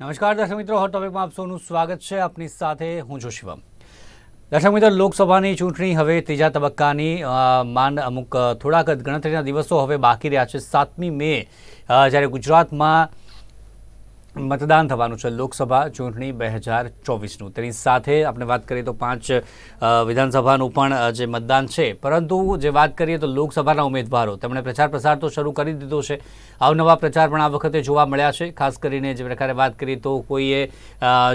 નમસ્કાર, દર્શક મિત્રો. હોટ ટોપિકમાં આપ સૌનું સ્વાગત છે. આપની સાથે હું છું શિવમ. દર્શક મિત્રો, લોકસભાની ચૂંટણી હવે ત્રીજા તબક્કાની માંડ અમુક, થોડાક ગણતરીના દિવસો હવે બાકી રહ્યા છે. સાતમી મે જ્યારે ગુજરાતમાં મતદાન થવાનું છે લોકસભા ચૂંટણી બે હજાર ચોવીસનું. તેની સાથે આપણે વાત કરીએ તો પાંચ વિધાનસભાનું પણ જે મતદાન છે. પરંતુ જે વાત કરીએ તો લોકસભાના ઉમેદવારો, તેમણે પ્રચાર પ્રસાર તો શરૂ કરી દીધો છે. અવનવા પ્રચાર પણ આ વખતે જોવા મળ્યા છે. ખાસ કરીને જે પ્રકારે વાત કરીએ તો કોઈએ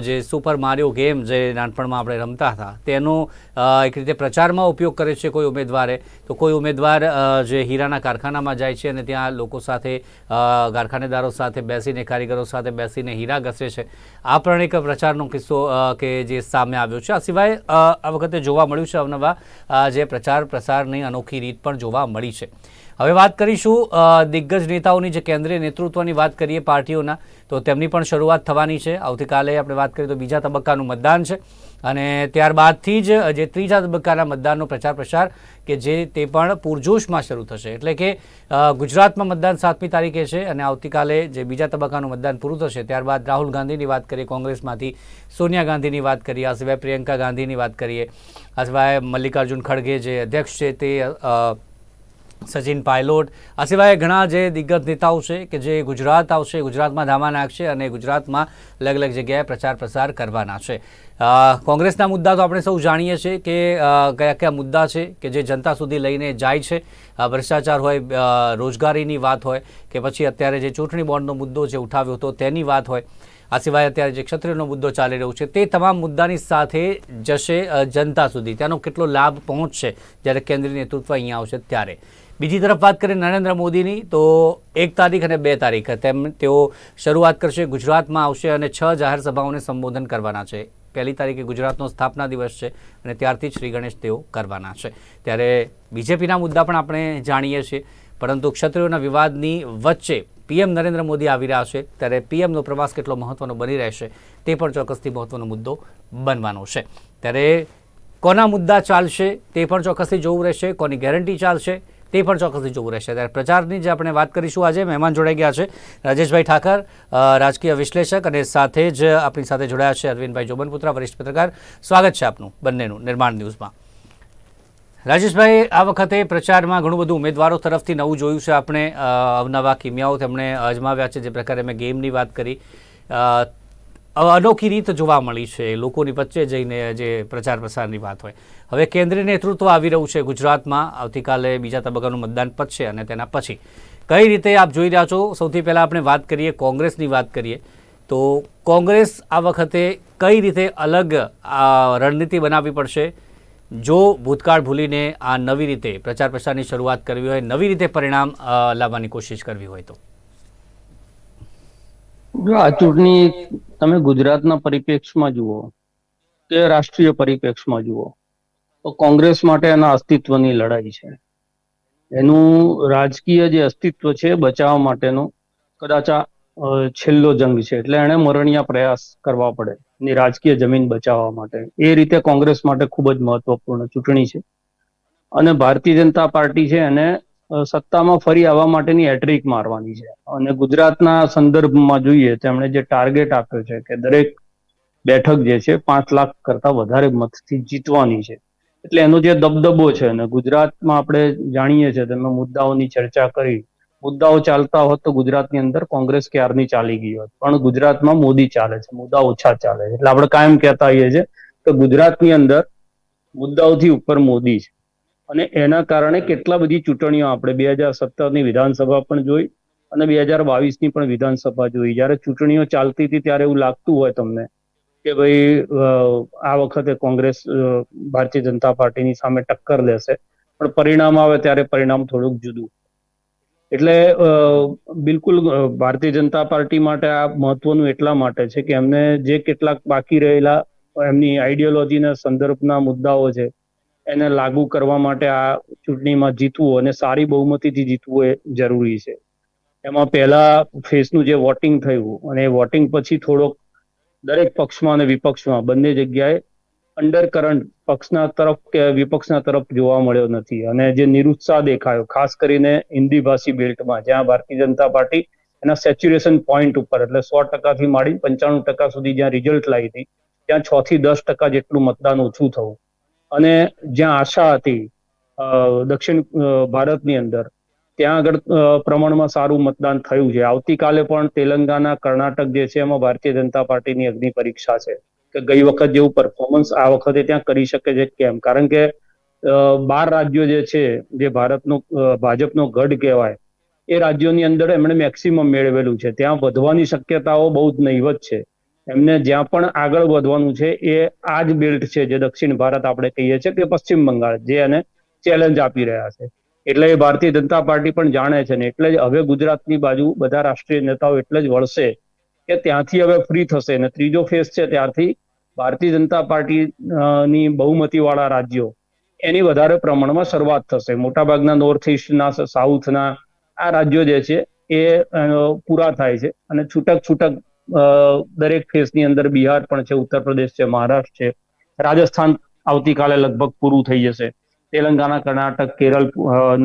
જે સુપર મારિયો ગેમ જે નાનપણમાં આપણે રમતા હતા, તેનો એક રીતે પ્રચારમાં ઉપયોગ કરે છે કોઈ ઉમેદવારે. તો કોઈ ઉમેદવાર જે હીરાના કારખાનામાં જાય છે અને ત્યાં લોકો સાથે કારખાનેદારો સાથે બેસીને, કારીગરો સાથે બેસીને હીરા ઘસે છે. આ પણ એક પ્રચારનો કિસ્સો કે જે સામે આવ્યો છે. આ સિવાય આ વખતે જોવા મળ્યું છે અવનવા જે પ્રચાર પ્રસારની અનોખી રીત પણ જોવા મળી છે. હવે વાત કરીશું દિગ્ગજ નેતાઓની જે કેન્દ્રીય નેતૃત્વની વાત કરીએ પાર્ટીઓના, તો તેમની પણ શરૂઆત થવાની છે. આવતીકાલે આપણે વાત કરીએ તો બીજા તબક્કાનું મતદાન છે. અને ત્યારબાદથી જ જે ત્રીજા તબક્કાના મતદાનનો પ્રચાર પ્રસાર કે જે તે પણ પૂરજોશમાં શરૂ થશે. એટલે કે ગુજરાતમાં મતદાન સાતમી તારીખે છે અને આવતીકાલે જે બીજા તબક્કાનું મતદાન પૂરું થશે, ત્યારબાદ રાહુલ ગાંધીની વાત કરીએ, કોંગ્રેસમાંથી સોનિયા ગાંધીની વાત કરીએ, આ સિવાય પ્રિયંકા ગાંધીની વાત કરીએ. આ સિવાય મલ્લિકાર્જુન ખડગે જે અધ્યક્ષ છે તે સચિન પાયલોટ. આ સિવાય ઘણા જે દિગ્ગજ નેતાઓ છે કે જે ગુજરાત આવશે, ગુજરાતમાં ધામા નાખશે અને ગુજરાતમાં અલગ અલગ જગ્યાએ પ્રચાર પ્રસાર કરવાના છે. કોંગ્રેસના મુદ્દા તો આપણે સૌ જાણીએ છીએ કે કયા કયા મુદ્દા છે કે જે જનતા સુધી લઈને જાય છે. ભ્રષ્ટાચાર હોય રોજગારીની વાત હોય કે પછી અત્યારે જે ચૂંટણી બોન્ડનો મુદ્દો જે ઉઠાવ્યો હતો તેની વાત હોય. આ સિવાય અત્યારે જે ક્ષત્રિયનો મુદ્દો ચાલી રહ્યો છે તે તમામ મુદ્દાની સાથે જશે જનતા સુધી. તેનો કેટલો લાભ પહોંચશે જ્યારે કેન્દ્રીય નેતૃત્વ અહીંયા આવશે ત્યારે? બીજી તરફ વાત કરીએ નરેન્દ્ર મોદીની, તો એક તારીખ અને બે તારીખ. તેમ તેઓ શરૂઆત કરશે, ગુજરાતમાં આવશે અને છ જાહેર સભાઓને સંબોધન કરવાના છે. પહેલી તારીખે ગુજરાતનો સ્થાપના દિવસ છે અને ત્યારથી શ્રી ગણેશ તેઓ કરવાના છે. ત્યારે બીજેપીના મુદ્દા પણ આપણે જાણીએ છીએ. પરંતુ ક્ષત્રિયોના વિવાદની વચ્ચે પીએમ નરેન્દ્ર મોદી આવી રહ્યા છે. ત્યારે પીએમનો પ્રવાસ કેટલો મહત્વનો બની રહેશે તે પણ ચોક્કસથી મહત્વનો મુદ્દો બનવાનો છે. ત્યારે કોના મુદ્દા ચાલશે તે પણ ચોક્કસથી જોવું રહેશે. કોની ગેરંટી ચાલશે તે પણ ચોક્કસથી જોવું રહેશે. ત્યારે પ્રચારની જે આપણે વાત કરીશું, આજે મહેમાન જોડાઈ ગયા છે. રાજેશભાઈ ઠાકર રાજકીય વિશ્લેષક અને સાથે જ આપણી સાથે જોડાયા છે અરવિંદભાઈ જોબનપુત્રા, વરિષ્ઠ પત્રકાર. સ્વાગત છે આપનું બંનેનું નિર્માણ ન્યૂઝમાં. રાજેશભાઈ, આ વખતે પ્રચારમાં ઘણું બધું ઉમેદવારો તરફથી નવું જોયું છે. આપણે અવનવા કિમિયાઓ તેમણે અજમાવ્યા છે. જે પ્રકારે મેં ગેમની વાત કરી. અનોખી રીત જોવા મળી છે. લોકોની વચ્ચે જઈને જે પ્રચાર પ્રસારની વાત હોય. હવે કેન્દ્રીય નેતૃત્વ આવી રહ્યું છે ગુજરાતમાં. આવતીકાલે બીજા તબક્કાનું મતદાન પતશે અને તેના પછી કઈ રીતે આપ જોઈ રહ્યા છો? સૌથી પહેલાં આપણે વાત કરીએ, કોંગ્રેસની વાત કરીએ. તો કોંગ્રેસ આ વખતે કઈ રીતે અલગ રણનીતિ બનાવવી પડશે? જો ભૂતકાળ ભૂલીને આ નવી રીતે પ્રચાર પ્રસારની શરૂઆત કરવી હોય, નવી રીતે પરિણામ લાવવાની કોશિશ કરવી હોય તો. જો આ ચૂંટણી તમે ગુજરાતના પરિપ્રેક્ષમાં જુઓ કે રાષ્ટ્રીય પરિપ્રેક્ષમાં જુઓ, તો કોંગ્રેસ માટે એના અસ્તિત્વની લડાઈ છે. એનું રાજકીય જે અસ્તિત્વ છે બચાવવા માટેનો કદાચ આ છેલ્લો જંગ છે. એટલે એને મરણિયા પ્રયાસ કરવા પડે એની રાજકીય જમીન બચાવવા માટે. એ રીતે કોંગ્રેસ માટે ખૂબ જ મહત્વપૂર્ણ ચૂંટણી છે. અને ભારતીય જનતા પાર્ટી છે એને સત્તામાં ફરી આવવા માટેની હેટ્રિક મારવાની છે. અને ગુજરાતના સંદર્ભમાં જોઈએ તો એમણે જે ટાર્ગેટ આપ્યો છે કે દરેક બેઠક જે છે પાંચ લાખ કરતા વધારે મતથી જીતવાની છે. એટલે એનો જે દબદબો છે અને ગુજરાતમાં આપણે જાણીએ છીએ તમે મુદ્દાઓની ચર્ચા કરી. મુદ્દાઓ ચાલતા હોત તો ગુજરાતની અંદર કોંગ્રેસ ક્યારની ચાલી ગઈ હોત? પણ ગુજરાતમાં મોદી ચાલે છે, મુદ્દા ઓછા ચાલે છે. એટલે આપણે કાયમ કહેતા હોઈએ છીએ કે ગુજરાતની અંદર મુદ્દાઓથી ઉપર મોદી છે. અને એના કારણે કેટલા બધી ચૂંટણીઓ આપણે બે હજાર સત્તરની વિધાનસભા પણ જોઈ અને બે હજાર બાવીસની પણ વિધાનસભા જોઈ. જ્યારે ચૂંટણીઓ ચાલતી હતી ત્યારે એવું લાગતું હોય તમને કે ભાઈ આ વખતે કોંગ્રેસ ભારતીય જનતા પાર્ટીની સામે ટક્કર લેશે. પણ પરિણામ આવે ત્યારે પરિણામ થોડુંક જુદું. એટલે બિલકુલ ભારતીય જનતા પાર્ટી માટે આ મહત્વનું એટલા માટે છે કે એમને જે કેટલાક બાકી રહેલા એમની આઈડિયોલોજીના સંદર્ભના મુદ્દાઓ છે એને લાગુ કરવા માટે આ ચૂંટણીમાં જીતવું અને સારી બહુમતીથી જીતવું એ જરૂરી છે. એમાં પહેલા ફેસનું જે વોટિંગ થયું અને વોટિંગ પછી થોડોક દરેક પક્ષમાં અને વિપક્ષમાં બંને જગ્યાએ અંડર કરંટ પક્ષના તરફ કે વિપક્ષના તરફ જોવા મળ્યો નથી અને જે નિરુત્સાહ દેખાયો, ખાસ કરીને હિન્દી ભાષી બેલ્ટમાં, જ્યાં ભારતીય જનતા પાર્ટી એના સેચ્યુરેશન પોઈન્ટ ઉપર એટલે સો ટકાથી માંડી પંચાણું ટકા સુધી જ્યાં રિઝલ્ટ લાવી હતી, ત્યાં છ થી દસ ટકા જેટલું મતદાન ઓછું થયું. અને જ્યાં આશા હતી દક્ષિણ ભારતની અંદર, ત્યાં આગળ પ્રમાણમાં સારું મતદાન થયું છે. આવતીકાલે પણ તેલંગાના કર્ણાટક જે છે, એમાં ભારતીય જનતા પાર્ટીની અગ્નિ પરીક્ષા છે. કે ગઈ વખત જેવું પરફોર્મન્સ આ વખતે ત્યાં કરી શકે છે કેમ? કારણ કે બાર રાજ્યો જે છે, જે ભારતનો ભાજપનો ગઢ કહેવાય, એ રાજ્યોની અંદર એમણે મેક્સિમમ મેળવેલું છે. ત્યાં વધવાની શક્યતાઓ બહુ જ નહીવત છે. એમને જ્યાં પણ આગળ વધવાનું છે એ આ જ બેલ્ટ છે જે દક્ષિણ ભારત આપણે કહીએ છીએ કે પશ્ચિમ બંગાળ જે એને ચેલેન્જ આપી રહ્યા છે. એટલે એ ભારતીય જનતા પાર્ટી પણ જાણે છે ને એટલે જ હવે ગુજરાતની બાજુ બધા રાષ્ટ્રીય નેતાઓ એટલે જ વળશે કે ત્યાંથી હવે ફ્રી થશે ને ત્રીજો ફેઝ છે ત્યારથી ભારતીય જનતા પાર્ટી અ, ની બહુમતી વાળા રાજ્યો એની વધારે પ્રમાણમાં શરૂઆત થશે. મોટાભાગના નોર્થ ઇસ્ટના સાઉથના આ રાજ્યો જે છે એ પૂરા થાય છે અને છૂટક છૂટક દરેક ફેઝની અંદર બિહાર પણ છે, ઉત્તર પ્રદેશ છે, મહારાષ્ટ્ર છે. રાજસ્થાન આવતીકાલે લગભગ પૂરું થઈ જશે. તેલંગાના કર્ણાટક, કેરળ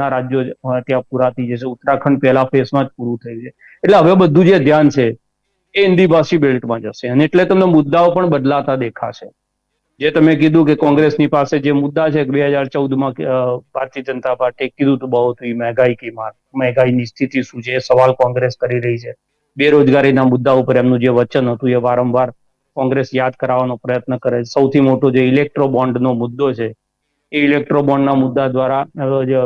ના રાજ્યો ત્યાં પૂરા થઈ જશે. ઉત્તરાખંડ પહેલા ફેઝમાં જ પૂરું થઈ જશે. એટલે હવે બધું જે ધ્યાન છે, એ હિન્દી ભાષી બેલ્ટમાં જશે. અને એટલે તમને મુદ્દાઓ પણ બદલાતા દેખાશે. જે તમે કીધું કે કોંગ્રેસની પાસે જે મુદ્દા છે, બે હજાર ચૌદમાં ભારતીય જનતા પાર્ટીએ કીધું તો બહુ મહેંગાઈ કી માર, મહેંગાઈની સ્થિતિ શું છે, એ સવાલ કોંગ્રેસ કરી રહી છે. બેરોજગારીના મુદ્દા ઉપર એમનું જે વચન હતું એ વારંવાર કોંગ્રેસ યાદ કરાવવાનો પ્રયત્ન કરે છે. સૌથી મોટો જે ઇલેક્ટ્રો બોન્ડનો મુદ્દો છે, એ ઇલેક્ટ્રો બોન્ડના મુદ્દા દ્વારા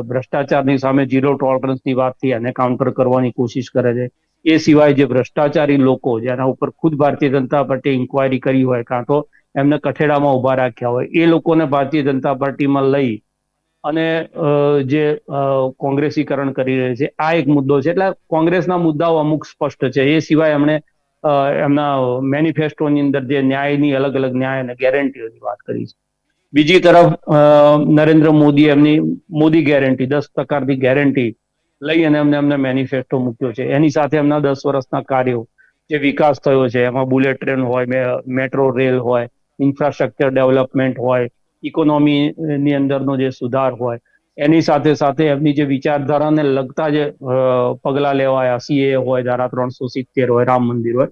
ભ્રષ્ટાચારની સામે ઝીરો ટોલરન્સની વાતથી એને કાઉન્ટર કરવાની કોશિશ કરે છે. એ સિવાય જે ભ્રષ્ટાચારી લોકો જેના ઉપર ખુદ ભારતીય જનતા પાર્ટી ઇન્કવાયરી કરી હોય કાં તો એમને કઠેડામાં ઊભા રાખ્યા હોય, એ લોકોને ભારતીય જનતા પાર્ટીમાં લઈ અને જે કોંગ્રેસીકરણ કરી રહી છે, આ એક મુદ્દો છે. એટલે કોંગ્રેસના મુદ્દાઓ અમુક સ્પષ્ટ છે. એ સિવાય એમણે એમના મેનિફેસ્ટોની અંદર જે ન્યાયની અલગ અલગ ન્યાય અને ગેરંટીઓની વાત કરી છે. બીજી તરફ નરેન્દ્ર મોદી એમની, મોદી ગેરંટી, દસ પ્રકારની ગેરંટી લઈ અને એમને એમને મેનિફેસ્ટો મૂક્યો છે. એની સાથે એમના દસ વર્ષના કાર્યો, જે વિકાસ થયો છે, એમાં બુલેટ ટ્રેન હોય મેટ્રો રેલ હોય, ઇન્ફ્રાસ્ટ્રક્ચર ડેવલપમેન્ટ હોય ઇકોનોમી ની અંદરનો જે સુધાર હોય, એની સાથે સાથે એમની જે વિચારધારાને લગતા જે પગલા લેવાયા સીએ હોય, ધારા ત્રણસો સિત્તેર હોય, રામ મંદિર હોય,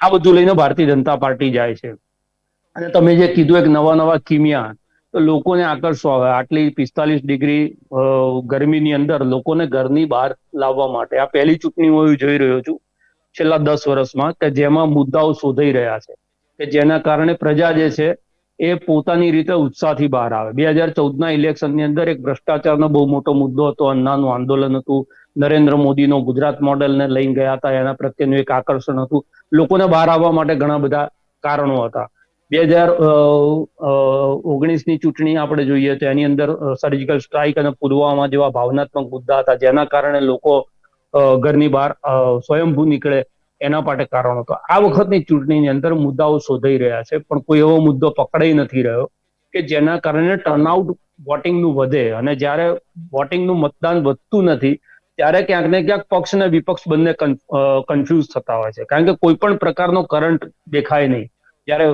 આ બધું લઈને ભારતીય જનતા પાર્ટી જાય છે. અને તમે જે કીધું એક નવા નવા કિમિયા તો લોકોને આકર્ષવા આવે આટલી પિસ્તાલીસ ડિગ્રી ગરમીની અંદર લોકોને ઘરની બહાર લાવવા માટે. આ પહેલી ચૂંટણી હું જોઈ રહ્યો છું, છેલ્લા દસ વર્ષમાં, કે જેમાં મુદ્દાઓ શોધાઈ રહ્યા છે, કે જેના કારણે પ્રજા જે છે એ પોતાની રીતે ઉત્સાહથી બહાર આવે. બે હજાર ચૌદના ઇલેક્શનની અંદર એક ભ્રષ્ટાચારનો બહુ મોટો મુદ્દો હતો. અન્નાનું આંદોલન હતું. નરેન્દ્ર મોદીનો ગુજરાત મોડેલને લઈને ગયા હતા. એના પ્રત્યેનું એક આકર્ષણ હતું. લોકોને બહાર આવવા માટે ઘણા બધા કારણો હતા. બે હજાર ઓગણીસની ચૂંટણી આપણે જોઈએ તો એની અંદર સર્જિકલ સ્ટ્રાઇક અને પુલવામા જેવા ભાવનાત્મક મુદ્દા હતા. જેના કારણે લોકો ઘરની બહાર સ્વયંભૂ નીકળે. એના માટે કારણો હતો. આ વખતની ચૂંટણીની અંદર મુદ્દાઓ શોધાઈ રહ્યા છે, પણ કોઈ એવો મુદ્દો પકડાઈ નથી રહ્યો કે જેના કારણે ટર્નઆઉટ વોટિંગનું વધે અને જ્યારે વોટિંગનું મતદાન વધતું નથી, ત્યારે ક્યાંક ને ક્યાંક પક્ષ અને વિપક્ષ બંને કન્ફ્યુઝ થતા હોય છે. કારણ કે કોઈ પણ પ્રકારનો કરંટ દેખાય નહીં. જ્યારે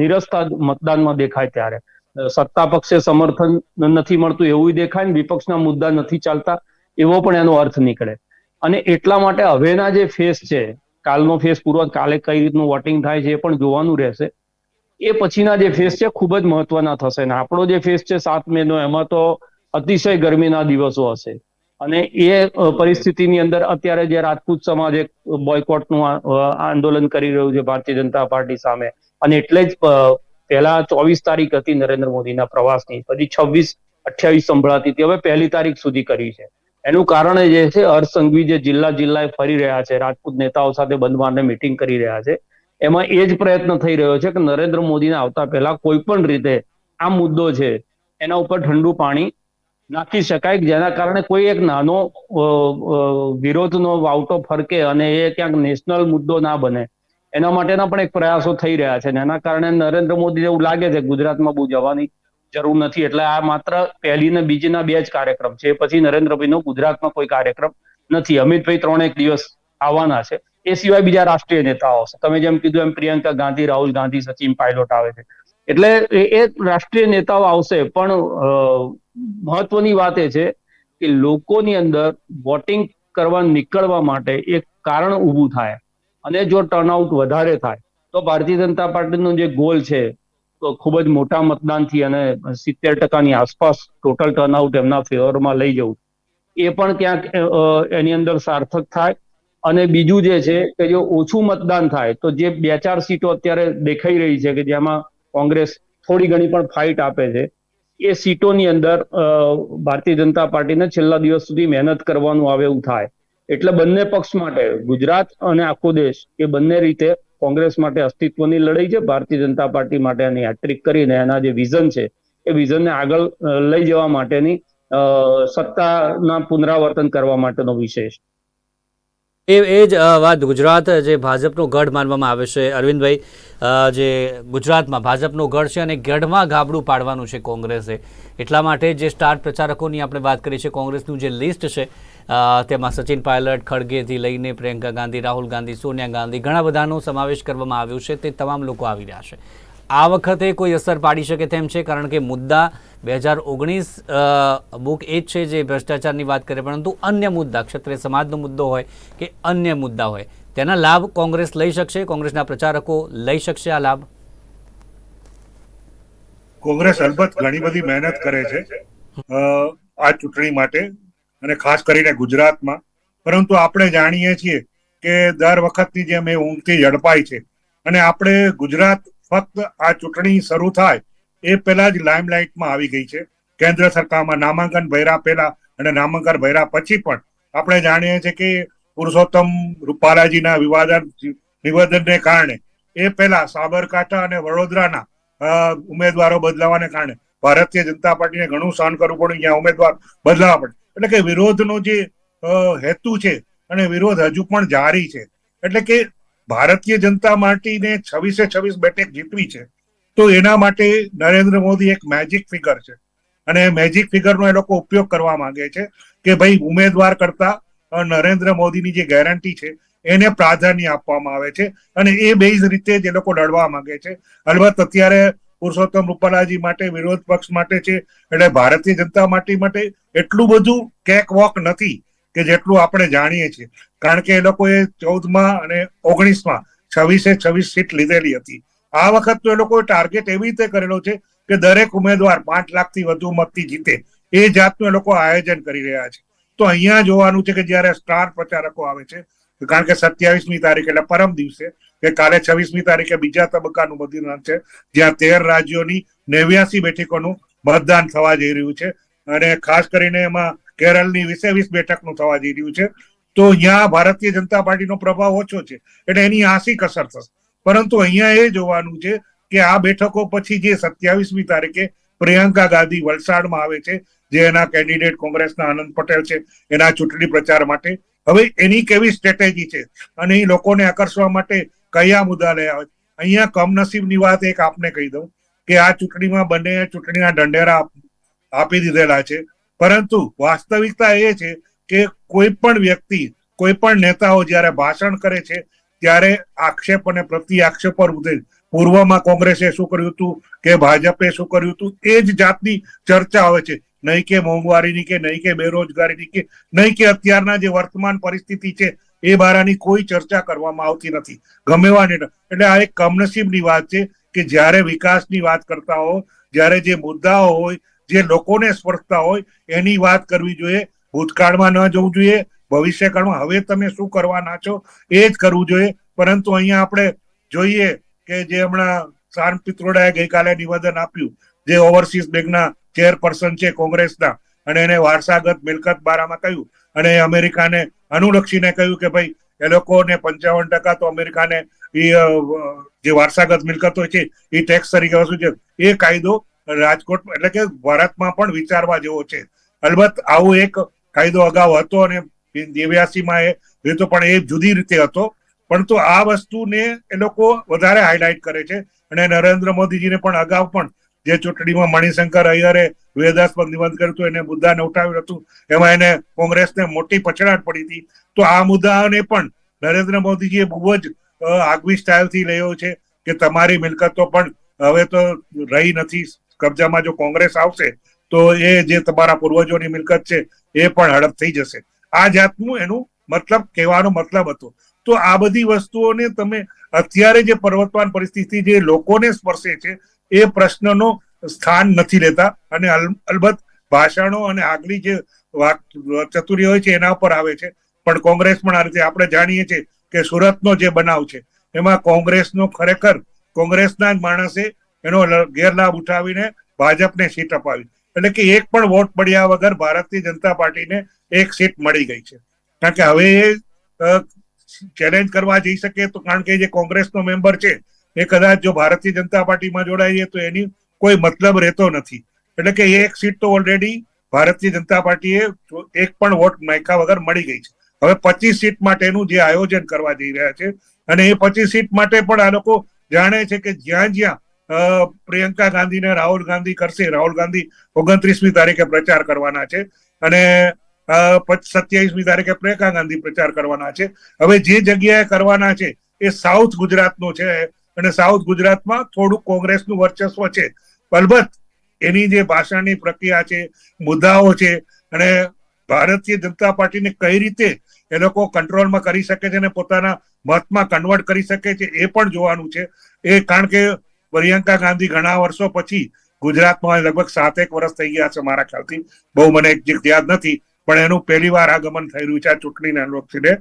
નિરસતા મતદાનમાં દેખાય ત્યારે. સત્તા પક્ષે સમર્થન નથી મળતું એવું દેખાય ને વિપક્ષના મુદ્દા નથી ચાલતા, એવો પણ એનો અર્થ નીકળે. અને એટલા માટે હવેના જે ફેસ છે કાલનો ફેસ પૂરો કાલે કઈ રીતનું વોટિંગ થાય છે એ પણ જોવાનું રહેશે. એ પછીના જે ફેસ છે ખૂબ જ મહત્વના થશે ને આપણો જે ફેસ છે સાત મેનો, એમાં તો અતિશય ગરમીના દિવસો હશે. અને એ પરિસ્થિતિની અંદર અત્યારે જે રાજપૂત સમાજ એક બોયકોટનું આંદોલન કરી રહ્યું છે ભારતીય જનતા પાર્ટી સામે. અને એટલે જ પહેલા ચોવીસ તારીખ હતી નરેન્દ્ર મોદીના પ્રવાસની, પછી છવ્વીસ, અઠ્યાવીસ સંભળાતી હતી, હવે પહેલી તારીખ સુધી કરી છે. એનું કારણ જે છે હર્ષ જે જિલ્લા જિલ્લાએ ફરી રહ્યા છે, રાજપૂત નેતાઓ સાથે બંધવારને મિટિંગ કરી રહ્યા છે. એમાં એ જ પ્રયત્ન થઈ રહ્યો છે કે નરેન્દ્ર મોદીને આવતા પહેલા કોઈ પણ રીતે આ મુદ્દો છે, એના ઉપર ઠંડુ પાણી નાખી શકાય, જેના કારણે કોઈ એક નાનો વિરોધનો વાવટો ફરકે અને એ ક્યાંક નેશનલ મુદ્દો ના બને. એના માટેના પણ એક પ્રયાસો થઈ રહ્યા છે અને એના કારણે નરેન્દ્ર મોદી એવું લાગે છે, ગુજરાતમાં બહુ જવાની જરૂર નથી. એટલે આ માત્ર પહેલી ને બીજીના બે જ કાર્યક્રમ છે. પછી પછી નરેન્દ્રભાઈનો ગુજરાતમાં કોઈ કાર્યક્રમ નથી. અમિતભાઈ ત્રણેક દિવસ આવવાના છે. એ સિવાય બીજા રાષ્ટ્રીય નેતાઓ આવશે તમે જેમ કીધું એમ પ્રિયંકા ગાંધી, રાહુલ ગાંધી સચિન પાયલોટ આવે છે. એટલે એ રાષ્ટ્રીય નેતાઓ આવશે. પણ મહત્વની વાત એ છે કે લોકોની અંદર વોટિંગ કરવા નીકળવા માટે એક કારણ ઊભું થાય. અને જો ટર્નઆઉટ વધારે થાય, તો ભારતીય જનતા પાર્ટીનો જે ગોલ છે ખૂબ જ મોટા મતદાનથી અને સિત્તેર ટકાની આસપાસ ટોટલ ટર્નઆઉટ એમના ફેવરમાં લઈ જવું. એ પણ ક્યાંક એની અંદર સાર્થક થાય. અને બીજું જે છે કે જો ઓછું મતદાન થાય, તો જે બે ચાર સીટો અત્યારે દેખાઈ રહી છે કે જેમાં કોંગ્રેસ થોડી ઘણી પણ ફાઇટ આપે છે, એ સીટોની અંદર ભારતીય જનતા પાર્ટીને છેલ્લા દિવસ સુધી મહેનત કરવાનું આવે એવું થાય. એટલે બંને પક્ષ માટે ગુજરાત અને આખો દેશ એ બંને રીતે કોંગ્રેસ માટે અસ્તિત્વની લડાઈ છે. ભારતીય જનતા પાર્ટી માટે એની હેટ્રિક કરીને એના જે વિઝન છે, એ વિઝનને આગળ લઈ જવા માટેની સત્તાના પુનરાવર્તન કરવા માટેનો છે. એ એ જ વાત ગુજરાત, જે ભાજપનો ગઢ માનવામાં આવે છે. અરવિંદભાઈ જે ગુજરાતમાં ભાજપનો ગઢ છે અને ગઢમાં ગાબડું પાડવાનું છે કોંગ્રેસે. એટલા માટે જે સ્ટાર પ્રચારકોની આપણે વાત કરી છે, કોંગ્રેસનું જે લિસ્ટ છે તેમાં સચિન પાયલટ, ખડગેથી લઈને પ્રિયંકા ગાંધી, રાહુલ ગાંધી, સોનિયા ગાંધી, ઘણા બધાનો સમાવેશ કરવામાં આવ્યો છે. તે તમામ લોકો આવી રહ્યા છે. આ વખતે કોઈ અસર પાડી શકે તેમ છે, કારણ કે મુદ્દા બે હજાર ઓગણીસ બુક એ જ છે જે ભ્રષ્ટાચારની વાત કરે, પરંતુ અન્ય મુદ્દા, ક્ષત્રિય સમાજનો મુદ્દો હોય કે અન્ય મુદ્દા હોય, તેના લાભ કોંગ્રેસ લઈ શકશે, કોંગ્રેસના પ્રચારકો લઈ શકશે આ લાભ? કોંગ્રેસ અલબત્ત ઘણી બધી મહેનત કરે છે આ ચૂંટણી માટે અને ખાસ કરીને ગુજરાતમાં. પરંતુ આપણે જાણીએ છીએ કે દર વખતની જેમ એ ઊંઘથી ઝડપાય છે. અને આપણે ગુજરાત ફક્ત આ ચૂંટણી શરૂ થાય એ પહેલા જ લાઇમલાઇટમાં આવી ગઈ છે. કેન્દ્ર સરકારમાં નામાંકન ભર્યા પહેલા અને નામાંકન ભર્યા પછી પણ આપણે જાણીએ છીએ કે પુરુષોત્તમ રૂપાલાજીના વિવાદન નિવેદનને કારણે એ પહેલા સાબરકાંઠા અને વડોદરાના ઉમેદવારો બદલાવાને કારણે ભારતીય જનતા પાર્ટીને ઘણું સહન કરવું પડ્યું. ત્યાં ઉમેદવાર બદલાવા પડે. એટલે કે વિરોધનો જે હેતુ છે અને વિરોધ હજુ પણ જારી છે. એટલે કે ભારતીય જનતા પાર્ટીને છવ્વીસે છવ્વીસ બેઠક જીતવી છે, તો એના માટે નરેન્દ્ર મોદી એક મેજિક ફિગર છે. અને મેજિક ફિગરનો એ લોકો ઉપયોગ કરવા માંગે છે કે ભાઈ ઉમેદવાર કરતા નરેન્દ્ર મોદીની જે ગેરંટી છે, એને પ્રાધાન્ય આપવામાં આવે છે અને એ બેઝ રીતે જ લોકો લડવા માંગે છે. અલબત્ત અત્યારે પુરુષોત્તમ રૂપાલાજી માટે, વિરોધ પક્ષ માટે છે, એટલે ભારતીય જનતા પાર્ટી માટે એટલું બધું કેક વોક નથી. કે જેટલું આપણે જાણીએ છીએ. કારણ કે એ લોકોએ ચૌદમાં અને ઓગણીસમાં છવ્વીસે છવ્વીસ સીટ લીધેલી હતી. આ વખત તો એ લોકોએ ટાર્ગેટ એવી રીતે કરેલો છે કે દરેક ઉમેદવાર પાંચ લાખથી વધુ મતથી જીતે. એ જાતનું એ લોકો આયોજન કરી રહ્યા છે. તો અહીંયા જોવાનું છે કે જ્યારે સ્ટાર પ્રચારકો આવે છે, કારણ કે સત્યાવીસમી તારીખ એટલે પરમ દિવસે, કે કાલે છવ્વીસમી તારીખે બીજા તબક્કાનું મતદાન છે, જ્યાં તેર રાજ્યોની નેવ્યાસી બેઠકોનું મતદાન થવા જઈ રહ્યું છે. અને ખાસ કરીને એમાં કેરળની વીસે વીસ બેઠકનું થવા જઈ રહ્યું છે. તો અહીંયા ભારતીય જનતા પાર્ટીનો પ્રભાવ ઓછો છે એટલે એની આંશિક અસર થશે. પરંતુ અહીંયા એ જોવાનું છે કે આ બેઠકો પછી જે સત્યાવીસમી તારીખે પ્રિયંકા ગાંધી વલસાડમાં આવે છે, જે એના કેન્ડિડેટ કોંગ્રેસના આનંદ પટેલ છે, એના ચૂંટણી પ્રચાર માટે. હવે એની કેવી સ્ટ્રેટેજી છે? અને એ લોકોને આકર્ષવા માટે કયા મુદ્દા લઈ આવે? અહીંયા કમનસીબની વાત એક આપને કહી દઉં કે આ ચૂંટણીમાં બંને ચૂંટણીના ઢંઢેરા આપી દીધેલા છે. પરંતુ વાસ્તવિકતા એ છે કે કોઈ પણ વ્યક્તિ, કોઈ પણ નેતાઓ જ્યારે ભાષણ કરે છે, ત્યારે આક્ષેપ અને પ્રતિ આક્ષેપ પર ઉદય. પૂર્વમાં કોંગ્રેસે શું કર્યું હતું કે ભાજપે શું કર્યું હતું, એ જ જાતની ચર્ચા આવે છે. નહીં કે મોંઘવારીની કે નહીં કે બેરોજગારીની કે નહીં કે અત્યારના જે વર્તમાન પરિસ્થિતિ છે, એ બારાની કોઈ ચર્ચા કરવામાં આવતી નથી. ગમે એવા એટલે આ એક કમનસીબની વાત છે કે જ્યારે વિકાસની વાત કરતા હો, જ્યારે જે મુદ્દાઓ હોય જે લોકોને સ્પર્શતા હોય એની વાત કરવી જોઈએ. ભૂતકાળમાં ન જવું જોઈએ. ભવિષ્યકાળમાં હવે તમે શું કરવાના છો એ જ કરવું જોઈએ. પરંતુ અહીંયા આપણે જોઈએ કે જે હમણાં શાંત પિત્રોડાએ ગઈકાલે નિવેદન આપ્યું, જે ઓવરસીઝ બેંકના ચેરપર્સન છે કોંગ્રેસના, અને એને વારસાગત મિલકત બારામાં કહ્યું. અને અમેરિકાને અનુલક્ષીને કહ્યું કે ભાઈ, એ લોકોને પંચાવન ટકા તો અમેરિકાને જે વારસાગત મિલકતો છે એ ટેક્સ તરીકે વસૂલ છે. એ કાયદો રાજકોટ એટલે કે ભારતમાં પણ વિચારવા જેવો છે. અલબત્ત આવો એક કાયદો અગાઉ હતો અને નેવ્યાસીમાં એ રીતો પણ એ જુદી રીતે હતો. પરંતુ આ વસ્તુને એ લોકો વધારે હાઇલાઇટ કરે છે. અને નરેન્દ્ર મોદીજીને પણ અગાઉ પણ જે ચૂંટણીમાં મણિશંકર અય્યરે વિવાદાસ્પદ નિબંધ કર્યું હતું, એને મુદ્દાને ઉઠાવ્યું હતું, એમાં એને કોંગ્રેસને મોટી પછડાટ પડી હતી. તો આ મુદ્દાને પણ નરેન્દ્ર મોદીજીએ બહુ જ આગવી સ્ટાઇલથી લયો છે કે તમારી મિલકતો પણ હવે તો રહી નથી. કબજામાં જો કોંગ્રેસ આવશે, તો એ જે તમારા પૂર્વજોની મિલકત છે, એ પણ હડપ થઈ જશે. આ જાતનું એનું મતલબ, કહેવાનો મતલબ હતો. તો આ બધી વસ્તુઓને તમે અત્યારે જે પર્વતમાન પરિસ્થિતિ જે લોકોને સ્પર્શે છે, એ પ્રશ્નનો સ્થાન નથી લેતા. અને અલ- અલબત્ત ભાષણો અને આગલી જે ચતુરી હોય છે, એના ઉપર આવે છે. પણ કોંગ્રેસ પણ આ રીતે, આપણે જાણીએ છીએ કે સુરતનો જે બનાવ છે, એમાં કોંગ્રેસનો ખરેખર, કોંગ્રેસના જ માણસે એનો ગેરલાભ ઉઠાવીને ભાજપને સીટ અપાવી. એટલે કે એક પણ વોટ પડ્યા વગર ભારતીય જનતા પાર્ટીને એક સીટ મળી ગઈ છે. કારણ કે હવે એ ચેલેન્જ કરવા જઈ શકે તો કારણ કે જે કોંગ્રેસનો મેમ્બર છે, એ કદાચ જો ભારતીય જનતા પાર્ટીમાં જોડાઈએ તો એની કોઈ મતલબ રહેતો નથી. એટલે કે એક સીટ તો ઓલરેડી ભારતીય જનતા પાર્ટીએ એક પણ વોટ નાખ્યા વગર મળી ગઈ છે. હવે પચીસ સીટ માટેનું જે આયોજન કરવા જઈ રહ્યા છે, અને એ પચીસ સીટ માટે પણ આ લોકો જાણે છે કે જ્યાં જ્યાં પ્રિયંકા ગાંધી ને રાહુલ ગાંધી કરશે. રાહુલ ગાંધી ઓગણત્રીસમી તારીખે પ્રચાર કરવાના છે અને સત્યાવીસમી તારીખે પ્રિયંકા ગાંધી પ્રચાર કરવાના છે. હવે જે જગ્યાએ કરવાના છે એ સાઉથ ગુજરાતનો છે અને સાઉથ ગુજરાતમાં થોડું કોંગ્રેસનું વર્ચસ્વ છે. અલબત્ત એની જે ભાષણની પ્રક્રિયા છે, મુદ્દાઓ છે અને ભારતીય જનતા પાર્ટીને કઈ રીતે એ લોકો કંટ્રોલમાં કરી શકે છે અને પોતાના મતમાં કન્વર્ટ કરી શકે છે એ પણ જોવાનું છે. એ કારણ કે પ્રિયંકા ગાંધી ઘણા વર્ષો પછી ગુજરાતમાં લગભગ સાતેક વર્ષ થઈ ગયા છે મારા ખ્યાલથી. બહુ મને યાદ નથી, પણ એનું પહેલી વાર આગમન થઈ રહ્યું છે આ ચૂંટણીને અનુલક્ષીને.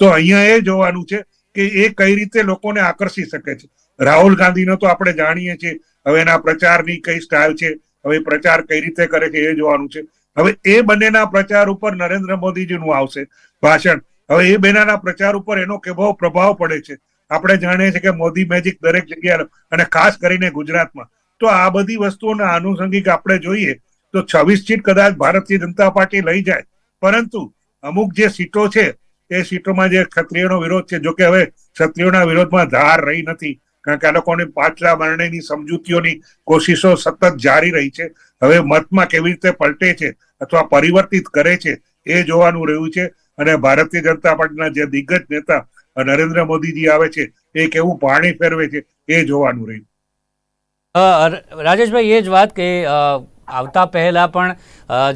તો અહીંયા એ જોવાનું છે કે એ કઈ રીતે લોકોને આકર્ષી શકે છે. રાહુલ ગાંધીનો તો આપણે જાણીએ છીએ, હવે એના પ્રચારની કઈ સ્ટાઇલ છે, હવે પ્રચાર કઈ રીતે કરે છે એ જોવાનું છે. હવે એ બંનેના પ્રચાર ઉપર નરેન્દ્ર મોદીજીનું આવશે ભાષણ. હવે એ બેનાના પ્રચાર ઉપર એનો કેવો પ્રભાવ પડે છે? આપણે જાણીએ છીએ કે મોદી મેજિક દરેક જગ્યાએ અને ખાસ કરીને ગુજરાતમાં. તો આ બધી વસ્તુઓના આનુષંગિક આપણે જોઈએ તો છવ્વીસ સીટ કદાચ ભારતીય જનતા પાર્ટી લઈ જાય. પરંતુ અમુક જે સીટો છે, એ સીટોમાં જે ક્ષત્રિયોનો વિરોધ છે, જોકે હવે ક્ષત્રિયોના વિરોધમાં ધાર રહી નથી. કારણ કે આ લોકોની પાછલા મરણેની સમજૂતીઓની કોશિશો સતત જારી રહી છે. હવે મતમાં કેવી રીતે પલટે છે અથવા પરિવર્તિત કરે છે, એ જોવાનું રહ્યું છે. અને ભારતીય જનતા પાર્ટીના જે દિગ્ગજ નેતા નરેન્દ્ર મોદીજી આવે છે, એ કેવું પાણી ફેરવે છે, એ જોવાનું રહ્યું. રાજેશભાઈ, એ જ વાત કે આવતા પહેલાં પણ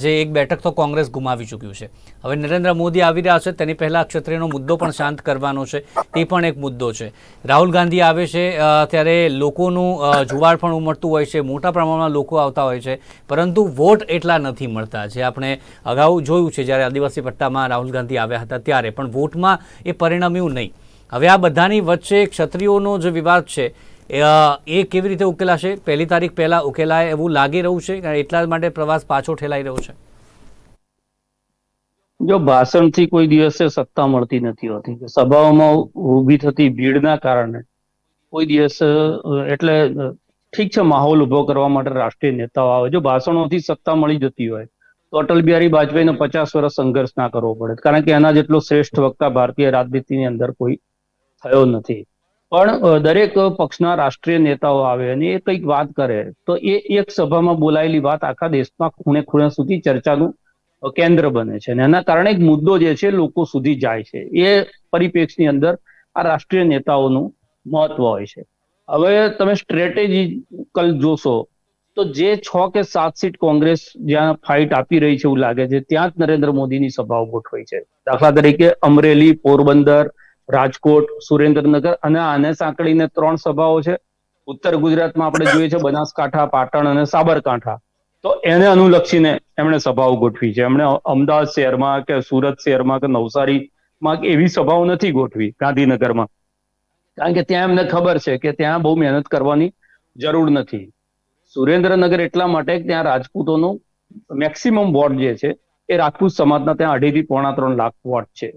જે એક બેઠક તો કોંગ્રેસ ગુમાવી ચૂક્યું છે. હવે નરેન્દ્ર મોદી આવી રહ્યા છે, તેની પહેલાં ક્ષત્રિયનો મુદ્દો પણ શાંત કરવાનો છે, તે પણ એક મુદ્દો છે. રાહુલ ગાંધી આવે છે ત્યારે લોકોનું જુવાળ પણ ઉમટતું હોય છે, મોટા પ્રમાણમાં લોકો આવતા હોય છે, પરંતુ વોટ એટલા નથી મળતા. જે આપણે અગાઉ જોયું છે, જ્યારે આદિવાસી પટ્ટામાં રાહુલ ગાંધી આવ્યા હતા ત્યારે, પણ વોટમાં એ પરિણમ્યું નહીં. હવે આ બધાની વચ્ચે ક્ષત્રિયોનો જે વિવાદ છે એ, કેવી રીતે ઉકેલાશે? પહેલી તારીખ પહેલા ઉકેલાય એવું લાગી રહ્યું છે કારણ એટલા માટે પ્રવાસ પાછો ઠેલાઈ રહ્યો છે? જો ભાષણથી કોઈ દિવસે સત્તા મળતી નથી હોતી સભાઓમાં ઊભી થતી ભીડના કારણે કોઈ દિવસ એટલે ઠીક છે માહોલ ઊભો કરવા માટે રાષ્ટ્રીય નેતાઓ આવે. જો ભાષણોથી સત્તા મળી જતી હોય તો અટલ બિહારી વાજપેયીને પચાસ વર્ષ સંઘર્ષ ના કરવો પડે. કારણ કે એના જેટલો શ્રેષ્ઠ વક્તા ભારતીય રાજનીતિની અંદર કોઈ થયો નથી. પણ દરેક પક્ષના રાષ્ટ્રીય નેતાઓ આવે અને એ કંઈક વાત કરે. તો એ એક સભામાં બોલાયેલી વાત આખા દેશમાં ખૂણે ખૂણે સુધી ચર્ચાનું કેન્દ્ર બને છે. અને એના કારણે એક મુદ્દો જે છે, લોકો સુધી જાય છે. એ પરિપ્રેક્ષની અંદર આ રાષ્ટ્રીય નેતાઓનું મહત્વ હોય છે. હવે તમે સ્ટ્રેટેજીકલ જોશો, તો જે છ કે સાત સીટ કોંગ્રેસ જ્યાં ફાઇટ આપી રહી છે એવું લાગે છે, ત્યાં જ નરેન્દ્ર મોદીની સભાઓ ગોઠવાઈ છે. દાખલા તરીકે અમરેલી, પોરબંદર રાજકોટ, સુરેન્દ્રનગર અને આને સાંકળીને ત્રણ સભાઓ છે. ઉત્તર ગુજરાતમાં આપણે જોઈએ છે બનાસકાંઠા, પાટણ અને સાબરકાંઠા. તો એને અનુલક્ષીને એમણે સભાઓ ગોઠવી છે. એમણે અમદાવાદ શહેરમાં કે સુરત શહેરમાં કે નવસારીમાં એવી સભાઓ નથી ગોઠવી ગાંધીનગરમાં. કારણ કે ત્યાં એમને ખબર છે કે ત્યાં બહુ મહેનત કરવાની જરૂર નથી. સુરેન્દ્રનગર એટલા માટે ત્યાં રાજપૂતોનું મેક્સિમમ વોટ જે છે એ રાજપૂત સમાજના ત્યાં અઢીથી પોણા ત્રણ લાખ વોટ છે.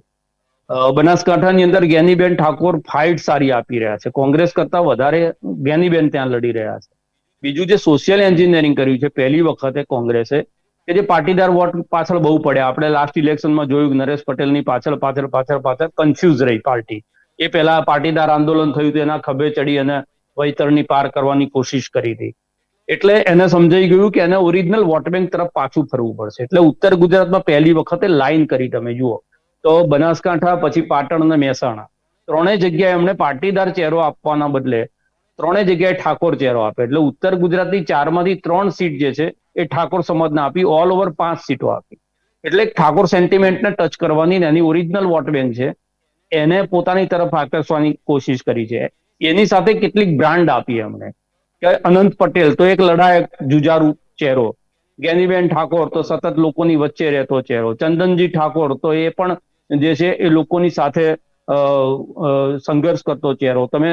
બનાસકાંઠાની અંદર જ્ઞાનીબેન ઠાકોર ફાઇટ સારી આપી રહ્યા છે. કોંગ્રેસ કરતા વધારે જ્ઞાનીબેન ત્યાં લડી રહ્યા છે. બીજું જે સોશિયલ એન્જિનિયરિંગ કર્યું છે, પહેલી વખતે કોંગ્રેસે, કે જે પાટીદાર વોટ પાછળ બહુ પડ્યા. આપણે લાસ્ટ ઇલેક્શનમાં જોયું નરેશ પટેલની પાછળ પાછળ પાછળ પાછળ કન્ફ્યુઝ રહી પાર્ટી. એ પહેલા પાટીદાર આંદોલન થયું હતું, એના ખભે ચડી અને વૈતરણી પાર કરવાની કોશિશ કરી હતી. એટલે એને સમજાઈ ગયું કે એને ઓરિજિનલ વોટ બેંક તરફ પાછું ફરવું પડશે. એટલે ઉત્તર ગુજરાતમાં પહેલી વખતે લાઈન કરી તમે, જુઓ. તો બનાસકાંઠા, પછી પાટણ અને મહેસાણા. ત્રણેય જગ્યાએ એમણે પાટીદાર ચહેરો આપવાના બદલે ત્રણેય જગ્યાએ ઠાકોર ચહેરો આપે. એટલે ઉત્તર ગુજરાતની ચારમાંથી ત્રણ સીટ જે છે, એ ઠાકોર સમાજને આપી ઓલ ઓવર પાંચ સીટો આપી. એટલે ઠાકોર સેન્ટિમેન્ટને ટચ કરવાની એની ઓરિજિનલ વોટ બેંક છે, એને પોતાની તરફ આકર્ષવાની કોશિશ કરી છે. એની સાથે કેટલીક બ્રાન્ડ આપી એમણે. કે અનંત પટેલ, તો એક લડાયક જુજારુ ચહેરો. જ્ઞાનીબેન ઠાકોર, તો સતત લોકોની વચ્ચે રહેતો ચહેરો. ચંદનજી ઠાકોર, તો એ પણ જે છે એ લોકોની સાથે સંઘર્ષ કરતો ચહેરો. તમે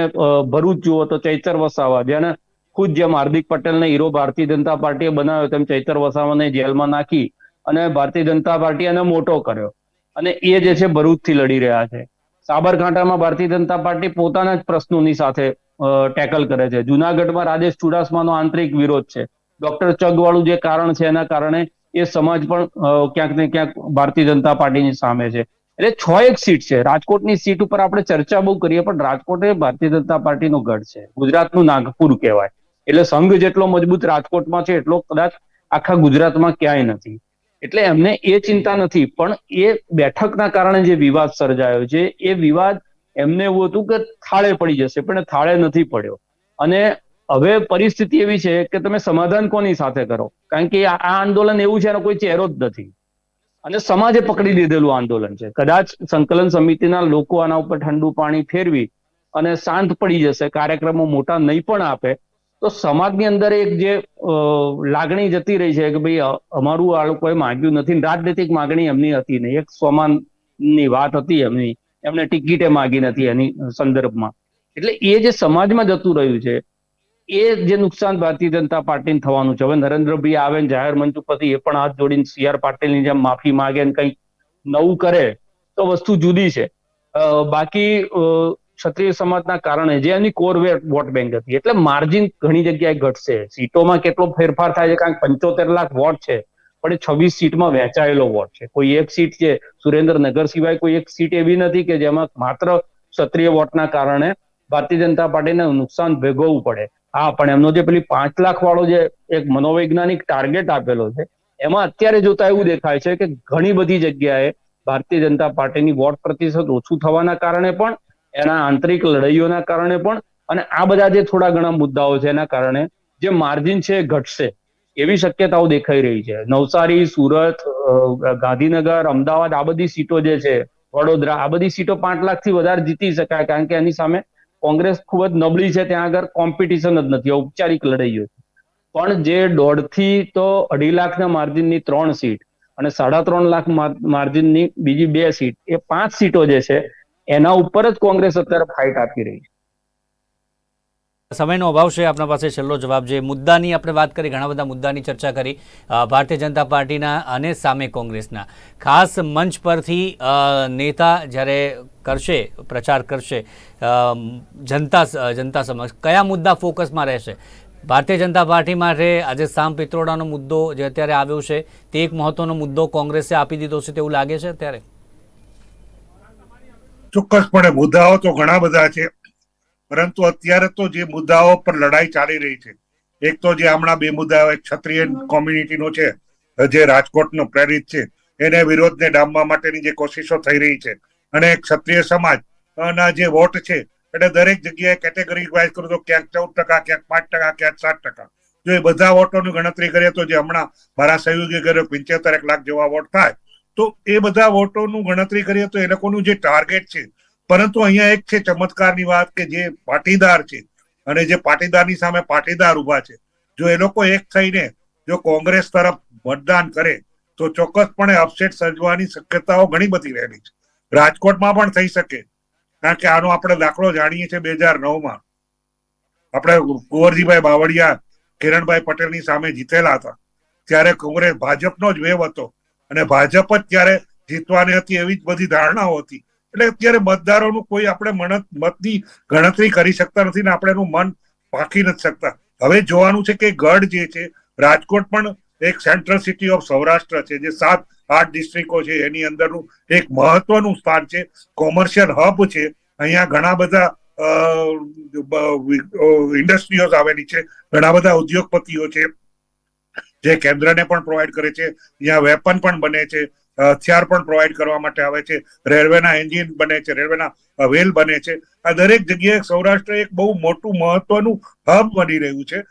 ભરૂચ જુઓ તો ચૈતર વસાવા જેને ખુદ જેમ હાર્દિક પટેલને હીરો ભારતીય જનતા પાર્ટીએ બનાવ્યો, તેમ ચૈતર વસાવાને જેલમાં નાખી અને ભારતીય જનતા પાર્ટી એને મોટો કર્યો. અને એ જે છે ભરૂચથી લડી રહ્યા છે. સાબરકાંઠામાં ભારતીય જનતા પાર્ટી પોતાના જ પ્રશ્નોની સાથે ટેકલ કરે છે. જુનાગઢમાં રાજેશ ચુડાસમાનો આંતરિક વિરોધ છે. ડોક્ટર ચગવાળું જે કારણ છે એના કારણે એ સમાજ પણ ક્યાંક ને ક્યાંક ભારતીય જનતા પાર્ટીની સામે છે. એટલે છ એક સીટ છે. રાજકોટની સીટ ઉપર આપણે ચર્ચા બહુ કરીએ, પણ રાજકોટ એ ભારતીય જનતા પાર્ટીનો ગઢ છે. ગુજરાતનું નાગપુર કહેવાય. એટલે સંઘ જેટલો મજબૂત રાજકોટમાં છે, એટલો કદાચ આખા ગુજરાતમાં ક્યાંય નથી. એટલે એમને એ ચિંતા નથી, પણ એ બેઠકના કારણે જે વિવાદ સર્જાયો છે, એ વિવાદ એમને એવું હતું કે થાળે પડી જશે, પણ થાળે નથી પડ્યો. અને હવે પરિસ્થિતિ એવી છે કે તમે સમાધાન કોની સાથે કરો? કારણ કે આ આંદોલન એવું છે, એનો કોઈ ચહેરો જ નથી. અને સમાજે પકડી લીધેલું આંદોલન છે. કદાચ સંકલન સમિતિના લોકો આના ઉપર ઠંડુ પાણી ફેરવી અને શાંત પડી જશે, કાર્યક્રમો મોટા નહીં પણ આપે, તો સમાજની અંદર એક જે લાગણી જતી રહી છે કે ભાઈ અમારું આ લોકોએ માંગ્યું નથી રાજનૈતિક માગણી એમની હતી નહીં. એક સ્વમાનની વાત હતી એમની. એમને ટિકિટે માગી નથી એની સંદર્ભમાં. એટલે એ જે સમાજમાં જતું રહ્યું છે એ જે નુકસાન ભારતીય જનતા પાર્ટીને થવાનું છે. હવે નરેન્દ્રભાઈ આવે ને જાહેર મંચ ઉપરથી એ પણ હાથ જોડીને સી આર પાટીલની જેમ માફી માગે ને કંઈક નવું કરે તો વસ્તુ જુદી છે. બાકી ક્ષત્રિય સમાજના કારણે જે એની કોર વોટ બેંક હતી. એટલે માર્જિન ઘણી જગ્યાએ ઘટશે. સીટોમાં કેટલો ફેરફાર થાય છે? કારણ કે પંચોતેર લાખ વોટ છે, પણ એ છવ્વીસ સીટમાં વહેંચાયેલો વોટ છે. કોઈ એક સીટ છે, સુરેન્દ્રનગર સિવાય કોઈ એક સીટ એવી નથી કે જેમાં માત્ર ક્ષત્રિય વોટના કારણે ભારતીય જનતા પાર્ટીને નુકસાન ભોગવવું પડે. હા, પણ એમનો જે પેલી પાંચ લાખ વાળો જે એક મનોવૈજ્ઞાનિક ટાર્ગેટ આપેલો છે, એમાં અત્યારે જોતા એવું દેખાય છે કે ઘણી બધી જગ્યાએ ભારતીય જનતા પાર્ટીની વોટ પ્રતિશત ઓછું થવાના કારણે પણ, એના આંતરિક લડાઈઓના કારણે પણ, અને આ બધા જે થોડા ઘણા મુદ્દાઓ છે એના કારણે જે માર્જિન છે એ ઘટશે, એવી શક્યતાઓ દેખાઈ રહી છે. નવસારી, સુરત ગાંધીનગર, અમદાવાદ, આ બધી સીટો જે છે, વડોદરા, આ બધી સીટો પાંચ લાખથી વધારે જીતી શકાય, કારણ કે એની સામે કોંગ્રેસ ખૂબ જ નબળી છે, ત્યાં આગળ કોમ્પિટિશન જ નથી, ઔપચારિક લડાઈઓ પણ જે દોઢથી તો અઢી લાખના માર્જિનની ત્રણ સીટ અને સાડા ત્રણ લાખ માર- માર્જિનની બીજી બે સીટ, એ પાંચ સીટો જે છે, એના ઉપર જ કોંગ્રેસ અત્યારે ફાઇટ આપી રહી છે. સમયનો અભાવ છે આપણા પાસે છેલ્લો જવાબ જે મુદ્દાની આપણે વાત કરી, ઘણા બધા મુદ્દાની ચર્ચા કરી ભારતીય જનતા પાર્ટીના અને સામે કોંગ્રેસના. ખાસ મંચ પરથી નેતા જ્યારે કરશે, પ્રચાર કરશે જનતા જનતા સમક્ષ કયા મુદ્દા ફોકસમાં રહેશે? ભારતીય જનતા પાર્ટી માટે આજે સામ પિત્રોડાનો મુદ્દો જે અત્યારે આવ્યો છે, તે એક મહત્વનો મુદ્દો કોંગ્રેસે આપી દીધો છે તેવું લાગે છે અત્યારે? ચોક્કસપણે મુદ્દાઓ તો ઘણા બધા છે. પરંતુ અત્યારે તો જે મુદ્દાઓ પર લડાઈ ચાલી રહી છે એક તો જે હમણાં બે મુદ્દાઓ એક ક્ષત્રિય કોમ્યુનિટીનો છે જે રાજકોટનો પ્રેરિત છે એને વિરોધને ડામવા માટેની જે કોશિશો થઈ રહી છે અને ક્ષત્રિય સમાજ ના જે વોટ છે એટલે દરેક જગ્યાએ કેટેગરી વાઇઝ કરું તો ક્યાંક ચૌદ ટકા ક્યાંક પાંચ ટકા ક્યાંક સાત ટકા. જો એ બધા વોટોની ગણતરી કરીએ તો જે હમણાં મારા સહયોગી કર્યો પંચોતેર એક લાખ જેવા વોટ થાય તો એ બધા વોટોનું ગણતરી કરીએ તો એ લોકોનું જે ટાર્ગેટ છે પરંતુ અહીંયા એક છે ચમત્કારની વાત કે જે પાટીદાર છે અને જે પાટીદારની સામે પાટીદાર ઊભા છે. જો એ લોકો એક થઈને જો કોંગ્રેસ તરફ મતદાન કરે, તો ચોક્કસપણે અપસેટ સર્જવાની શક્યતાઓ ઘણી બધી રહેલી છે. રાજકોટમાં પણ થઈ શકે. કારણ કે આનો આપણે દાખલો જાણીએ છીએ બે હજાર નવમાં આપણે કુંવરજીભાઈ બાવળિયા, કિરણભાઈ પટેલની સામે જીતેલા હતા. ત્યારે કોંગ્રેસ ભાજપનો જ વેવ હતો. અને ભાજપ જ ત્યારે જીતવાની હતી એવી જ બધી ધારણાઓ હતી. એટલે અત્યારે મતદારોનું કોઈ આપણે મતની ગણતરી કરી શકતા નથી ને આપણે એનું મન પાકી નથી શકતા. હવે જોવાનું છે કે ગઢ જે છે, રાજકોટ પણ એક સેન્ટ્રલ સિટી ઓફ સૌરાષ્ટ્ર છે, જે સાત, આઠ ડિસ્ટ્રિક્ટો છે, એની અંદરનું એક મહત્વનું સ્થાન છે. કોમર્શિયલ હબ છે. અહીંયા ઘણા બધા ઇન્ડસ્ટ્રીઓ આવેલી છે. ઘણા બધા ઉદ્યોગપતિઓ છે, જે કેન્દ્રને પણ પ્રોવાઈડ કરે છે. અહીંયા વેપન પણ બને છે. હથિયાર પણ પ્રોવાઈડ કરવા માટે આવે છે. રેલવેના એન્જિન બને છે, રેલવેના વેલ બને છે. આ દરેક જગ્યાએ સૌરાષ્ટ્ર એક બહુ મોટું મહત્વનું હબ બની રહ્યું છે.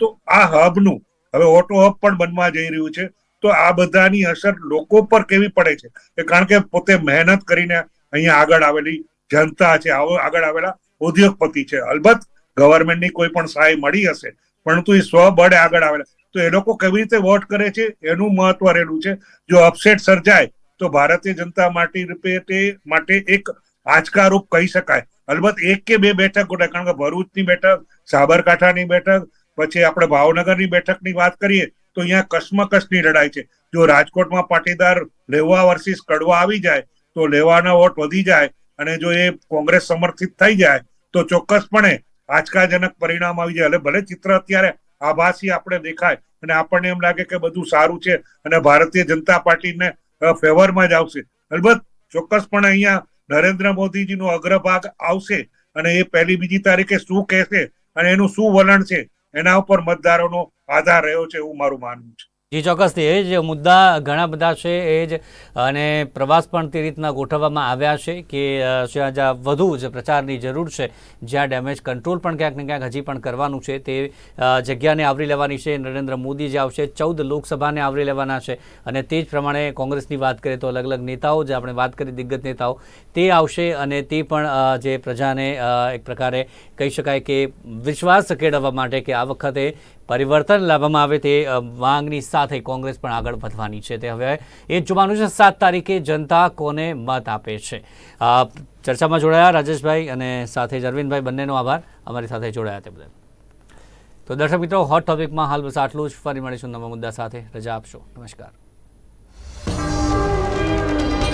તો આ હબનું હવે ઓટો હબ પણ બનવા જઈ રહ્યું છે. તો આ બધાની અસર લોકો પર કેવી પડે છે? કારણ કે પોતે મહેનત કરીને અહીંયા આગળ આવેલી જનતા છે આગળ આવેલા ઉદ્યોગપતિ છે. અલબત્ત ગવર્મેન્ટની કોઈ પણ સહાય મળી હશે, પરંતુ એ સ્વબળે આગળ આવેલા. તો એ લોકો કેવી રીતે વોટ કરે છે? એનું મહત્વ રહેલું છે. જો અપસેટ સર્જાય, તો ભારતીય જનતા પાર્ટી રૂપે તે માટે એક આંચકારૂપ કહી શકાય. અલબત્ત એક કે બે બેઠક કારણ કે ભરૂચની બેઠક, સાબરકાંઠાની બેઠક, પછી આપણે ભાવનગરની બેઠકની વાત કરીએ, તો અહીંયા કસમકસની લડાઈ છે. જો રાજકોટમાં પાટીદાર લેવા વર્સિસ કડવા આવી જાય, તો લેવાના વોટ વધી જાય, અને જો એ કોંગ્રેસ સમર્થિત થઈ જાય, તો ચોક્કસપણે આંચકાજનક પરિણામ આવી જાય. એટલે ભલે ચિત્ર અત્યારે આભાસી આપણે દેખાય. અને આપણને એમ લાગે કે બધું સારું છે અને ભારતીય જનતા પાર્ટીને ફેવરમાં જ આવશે. અલબત્ત, ચોક્કસપણે અહીંયા નરેન્દ્ર મોદીજીનો અગ્રભાગ આવશે અને એ પહેલી બીજી તારીખે શું કહેશે અને એનું શું વલણ છે, એના ઉપર મતદારોનો આધાર રહ્યો છે એવું મારું માનવું છે. જી ચોક્કસથી એ જ મુદ્દા ઘણા બધા છે, એ જ, અને પ્રવાસ પણ તે રીતના ગોઠવવામાં આવ્યા છે કે જ્યાં વધુ જ પ્રચારની જરૂર છે, જ્યાં ડેમેજ કંટ્રોલ પણ ક્યાંક ને ક્યાંક હજી પણ કરવાનું છે, તે જગ્યાને આવરી લેવાની છે, નરેન્દ્ર મોદી જે આવશે, ચૌદ લોકસભાને આવરી લેવાના છે, અને તે જ પ્રમાણે કોંગ્રેસની વાત કરીએ તો અલગ અલગ નેતાઓ, જે આપણે વાત કરી દિગ્ગજ નેતાઓ, તે આવશે અને તે પણ જે પ્રજાને એક પ્રકારે કહી શકાય કે વિશ્વાસ કેળવવા માટે કે આ વખતે પરિવર્તન લાવવામાં આવે તે માંગની સાથે કોંગ્રેસ પણ આગળ વધવાની છે. તે હવે એ જોવાનું છે, સાત તારીખે જનતા કોને મત આપે છે? ચર્ચામાં જોડાયા રાજેશભાઈ અને સાથે અરવિંદભાઈ, બંનેનો આભાર. અમારી સાથે જોડાયા તે બદલ. તો દર્શક મિત્રો હોટ ટોપિકમાં હાલ બસ આટલું જ. ફરી મળીશું નવા મુદ્દા સાથે. રજા આપશો. નમસ્કાર.